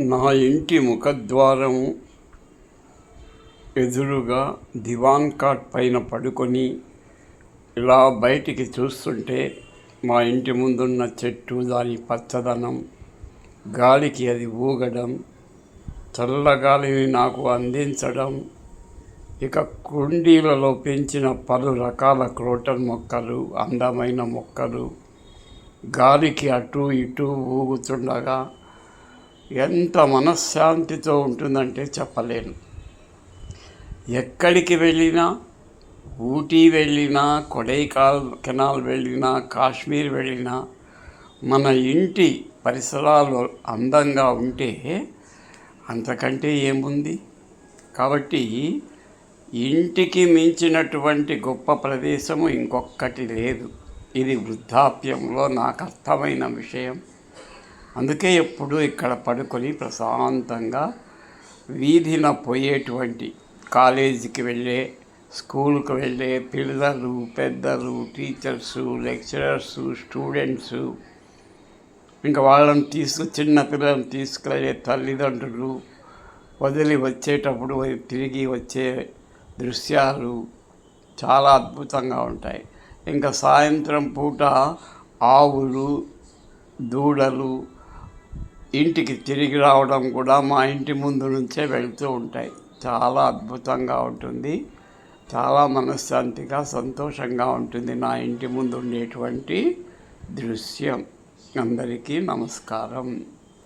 నా ఇంటి ముఖద్వారం ఎదురుగా దివాన్ కాట్ పైన పడుకొని ఇలా బయటికి చూస్తుంటే మా ఇంటి ముందున్న చెట్టు దాని పచ్చదనం గాలికి అది ఊగడం చల్లగాలిని నాకు అందించడం ఇక కుండీలలో పెంచిన పలు రకాల క్రోటన్ మొక్కలు అందమైన మొక్కలు గాలికి అటు ఇటు ఊగుతుండగా ఎంత మనశ్శాంతితో ఉంటుందంటే చెప్పలేను. ఎక్కడికి వెళ్ళినా ఊటీ వెళ్ళినా కొడైకాల్ కెనాల్ వెళ్ళినా కాశ్మీర్ వెళ్ళినా మన ఇంటి పరిసరాలు అందంగా ఉంటే అంతకంటే ఏముంది? కాబట్టి ఇంటికి మించినటువంటి గొప్ప ప్రదేశము ఇంకొక్కటి లేదు. ఇది వృద్ధాప్యంలో నాకు అర్థమైన విషయం. అందుకే ఎప్పుడు ఇక్కడ పడుకొని ప్రశాంతంగా వీధిన పోయేటువంటి కాలేజీకి వెళ్ళే స్కూల్కి వెళ్ళే పిల్లలు పెద్దలు టీచర్సు లెక్చరర్సు స్టూడెంట్సు ఇంకా వాళ్ళని తీసుకు చిన్న పిల్లలను తీసుకెళ్ళే తల్లిదండ్రులు వదిలి వచ్చేటప్పుడు తిరిగి వచ్చే దృశ్యాలు చాలా అద్భుతంగా ఉంటాయి. ఇంకా సాయంత్రం పూట ఆవులు దూడలు ఇంటికి తిరిగి రావడం కూడా మా ఇంటి ముందు నుంచే వెళ్తూ ఉంటాయి. చాలా అద్భుతంగా ఉంటుంది. చాలా మనశ్శాంతిగా సంతోషంగా ఉంటుంది నా ఇంటి ముందు ఉండేటువంటి దృశ్యం. అందరికీ నమస్కారం.